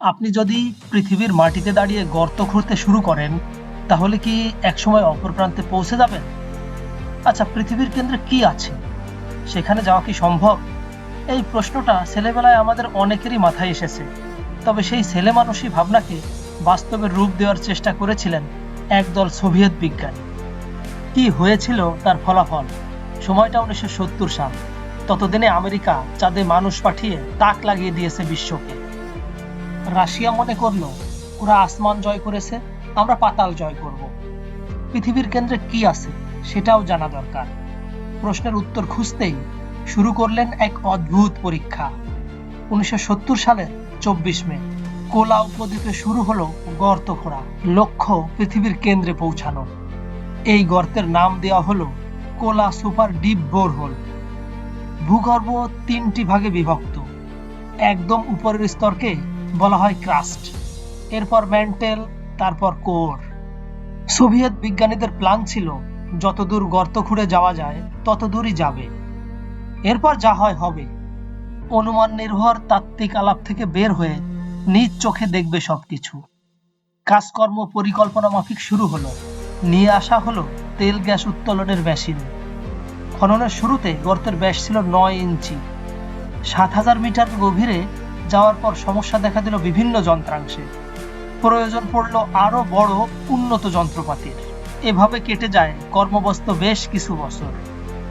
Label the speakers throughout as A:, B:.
A: আপনি যদি পৃথিবীর মাটিতে দাঁড়িয়ে গর্ত খুঁড়তে শুরু করেন, তাহলে কি একসময় অপর প্রান্তে পৌঁছে যাবেন? আচ্ছা পৃথিবীর কেন্দ্রে কি আছে? সেখানে যাওয়া কি সম্ভব? এই প্রশ্নটা ছেলেবেলায় আমাদের অনেকেরই মাথায় এসেছে। তবে সেই ছেলে মানুষই ভাবনাকে বাস্তবে রূপ দেওয়ার চেষ্টা করেছিলেন একদল সোভিয়েত বিজ্ঞানী। কি হয়েছিল তার ফলাফল? সময়টা উনিশশো সত্তর সাল। ততদিনে আমেরিকা চাঁদে মানুষ পাঠিয়ে তাক লাগিয়ে দিয়েছে বিশ্বকে। রাশিয়া মনে করল, ওরা আসমান জয় করেছে, আমরা পাতাল জয় করব। পৃথিবীর কেন্দ্রে কি আছে, সেটাও জানা দরকার। প্রশ্নের উত্তর খুঁজতেই শুরু করলেন এক অদ্ভুত পরীক্ষা। উনিশশো সত্তর সালের চব্বিশ মে কোলা উপদ্বীপে শুরু হলো গর্ত খোঁড়া, লক্ষ্য পৃথিবীর কেন্দ্রে পৌঁছানো। এই গর্তের নাম দেওয়া হলো কোলা সুপার ডিপ বোরহোল। ভূগর্ভ তিনটি ভাগে বিভক্ত। একদম উপরের স্তরকে বলা হয় ক্রাস্ট, এরপর ম্যান্টেল, তারপর কোর। সোভিয়েত বিজ্ঞানীদের প্ল্যান ছিল, যতদূর গর্ত খুঁড়ে যাওয়া যায়, ততদূরই যাবে। এরপর যা হয় হবে। অনুমান নির্ভর তাত্ত্বিক আলাপ থেকে বের হয়ে নিজ চোখে দেখবে সবকিছু। কাজকর্ম পরিকল্পনা মাফিক শুরু হলো। নিয়ে আসা হলো তেল গ্যাস উত্তোলনের মেশিন। খননের শুরুতে গর্তের ব্যাস ছিল নয় ইঞ্চি। সাত হাজার মিটার গভীরে যাওয়ার পর সমস্যা দেখা দিল বিভিন্ন যন্ত্রাংশে। প্রয়োজন পড়ল আরও বড়, উন্নত যন্ত্রপাতির। এভাবে কেটে যায় কর্মব্যস্ত বেশ কিছু বছর।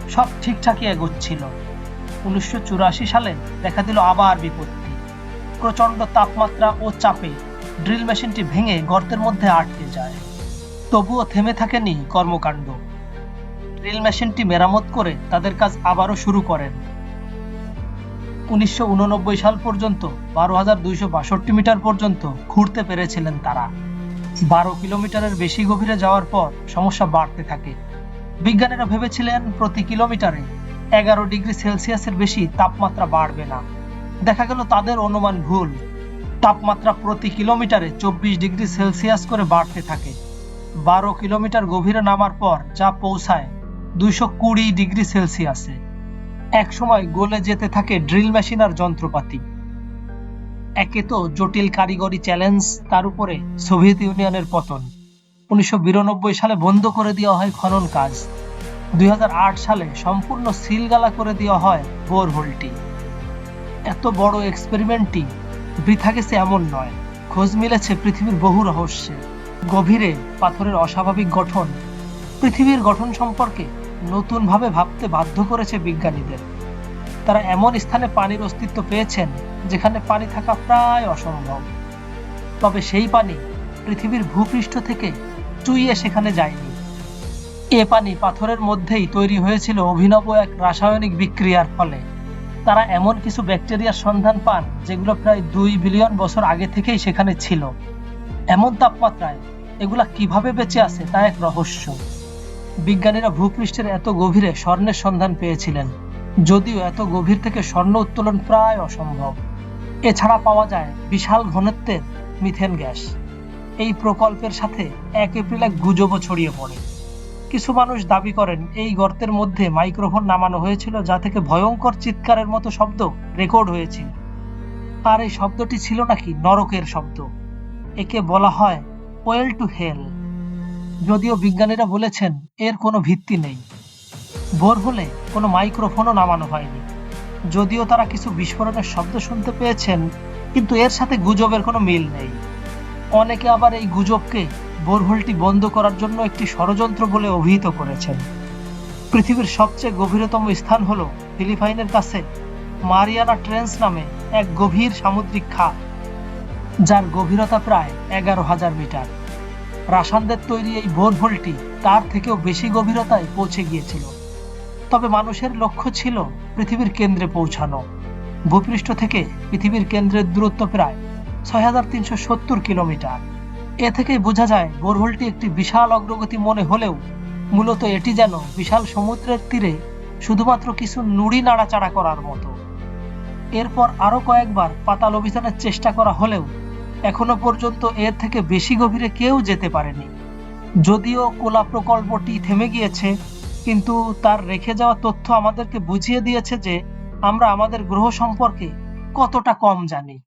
A: সব ঠিকঠাকই এগোচ্ছিল। উনিশশো চুরাশি সালে দেখা দিল আবার বিপত্তি। প্রচণ্ড তাপমাত্রা ও চাপে ড্রিল মেশিনটি ভেঙে গর্তের মধ্যে আটকে যায়। তবুও থেমে থাকেনি কর্মকাণ্ড। ড্রিল মেশিনটি মেরামত করে তাদের কাজ আবারও শুরু করেন। উনিশশো উননব্বই সাল পর্যন্ত বারো হাজার দুইশো বাষট্টি মিটার পর্যন্ত ঘুরতে পেরেছিলেন তারা। বারো কিলোমিটারের বেশি গভীরে যাওয়ার পর সমস্যা বাড়তে থাকে। বিজ্ঞানীরা ভেবেছিলেন প্রতি কিলোমিটারে এগারো ডিগ্রি সেলসিয়াসের বেশি তাপমাত্রা বাড়বে না। দেখা গেল তাদের অনুমান ভুল। তাপমাত্রা প্রতি কিলোমিটারে চব্বিশ ডিগ্রি সেলসিয়াস করে বাড়তে থাকে। বারো কিলোমিটার গভীরে নামার পর যা পৌঁছায় দুইশো কুড়ি ডিগ্রি সেলসিয়াসে। এক সময় গলে যেতে থাকে ড্রিল মেশিন আর যন্ত্রপাতি। একে তো জটিল কারিগরি চ্যালেঞ্জ, তার উপরে সোভিয়েত ইউনিয়নের পতন। উনিশশো বিরানব্বই সালে বন্ধ করে দেওয়া হয় খনন কাজ। দুই হাজার আট সালে সম্পূর্ণ সিলগালা করে দেওয়া হয় বোরহোলটি। এত বড় এক্সপেরিমেন্টটি বৃথা গেছে এমন নয়। খোঁজ মিলেছে পৃথিবীর বহু রহস্যে। গভীরে পাথরের অস্বাভাবিক গঠন, পৃথিবীর গঠন সম্পর্কে নতুনভাবে ভাবতে বাধ্য করেছে বিজ্ঞানীদের। তারা এমন স্থানে পানির অস্তিত্ব পেয়েছেন, যেখানে পানি থাকা প্রায় অসম্ভব। তবে সেই পানি পৃথিবীর ভূপৃষ্ঠ থেকে চুইয়ে সেখানে যায়নি। এ পানি পাথরের মধ্যেই তৈরি হয়েছিল অভিনব এক রাসায়নিক বিক্রিয়ার ফলে। তারা এমন কিছু ব্যাকটেরিয়ার সন্ধান পান, যেগুলো প্রায় দুই বিলিয়ন বছর আগে থেকেই সেখানে ছিল। এমন তাপমাত্রায় এগুলা কীভাবে বেঁচে আছে তা এক রহস্য। বিজ্ঞানীরা ভূপৃষ্ঠের এত গভীরে স্বর্ণের সন্ধান পেয়েছিলেন, যদিও এত গভীর থেকে স্বর্ণ উত্তোলন প্রায় অসম্ভব। এছাড়া পাওয়া যায় বিশাল ঘনত্বের মিথেন গ্যাস। এই প্রকল্পের সাথে এক এপ্রিল এক গুজবও ছড়িয়ে পড়ে। কিছু মানুষ দাবি করেন, এই গর্তের মধ্যে মাইক্রোফোন নামানো হয়েছিল যা থেকে ভয়ঙ্কর চিৎকারের মতো শব্দ রেকর্ড হয়েছিল। আর এই শব্দটি ছিল নাকি নরকের শব্দ? একে বলা হয় ওয়েল টু হেল। যদিও বিজ্ঞানীরা বলেছেন এর কোনো ভিত্তি নেই। ভোর হলে কোনো মাইক্রোফোনও নামানো হয়নি। যদিও তারা কিছু বিস্ফোরণের শব্দ শুনতে পেয়েছেন, কিন্তু এর সাথে গুজবের কোনো মিল নেই। অনেকে আবার এই গুজবকে বোরহোলটি বন্ধ করার জন্য একটি ষড়যন্ত্র বলে অভিহিত করেছেন। পৃথিবীর সবচেয়ে গভীরতম স্থান হল ফিলিপাইনের কাছে মারিয়ানা ট্রেন্স নামে এক গভীর সামুদ্রিক খাত যার গভীরতা প্রায় এগারো হাজার মিটার। রাসানদের তৈরি এই বোরহোলটি তার থেকেও বেশি গভীরতায় পৌঁছে গিয়েছিল। তবে মানুষের লক্ষ্য ছিল পৃথিবীর কেন্দ্রে পৌঁছানো। ভূপৃষ্ঠ থেকে পৃথিবীর কেন্দ্রের দূরত্ব প্রায় ছয় হাজার তিনশো সত্তর কিলোমিটার। এ থেকেই বোঝা যায় বোরহোলটি একটি বিশাল অগ্রগতি মনে হলেও মূলত এটি যেন বিশাল সমুদ্রের তীরে শুধুমাত্র কিছু নুড়ি নাড়াচাড়া করার মতো। এরপর আরও কয়েকবার পাতাল অভিযানের চেষ্টা করা হলেও এখনও পর্যন্ত এর থেকে বেশি গভীরে কেউ যেতে পারেনি। যদিও কোলা প্রকল্পটি থেমে গিয়েছে, কিন্তু তার রেখে যাওয়া তথ্য আমাদেরকে বুঝিয়ে দিয়েছে যে আমরা আমাদের গ্রহ সম্পর্কে কতটা কম জানি।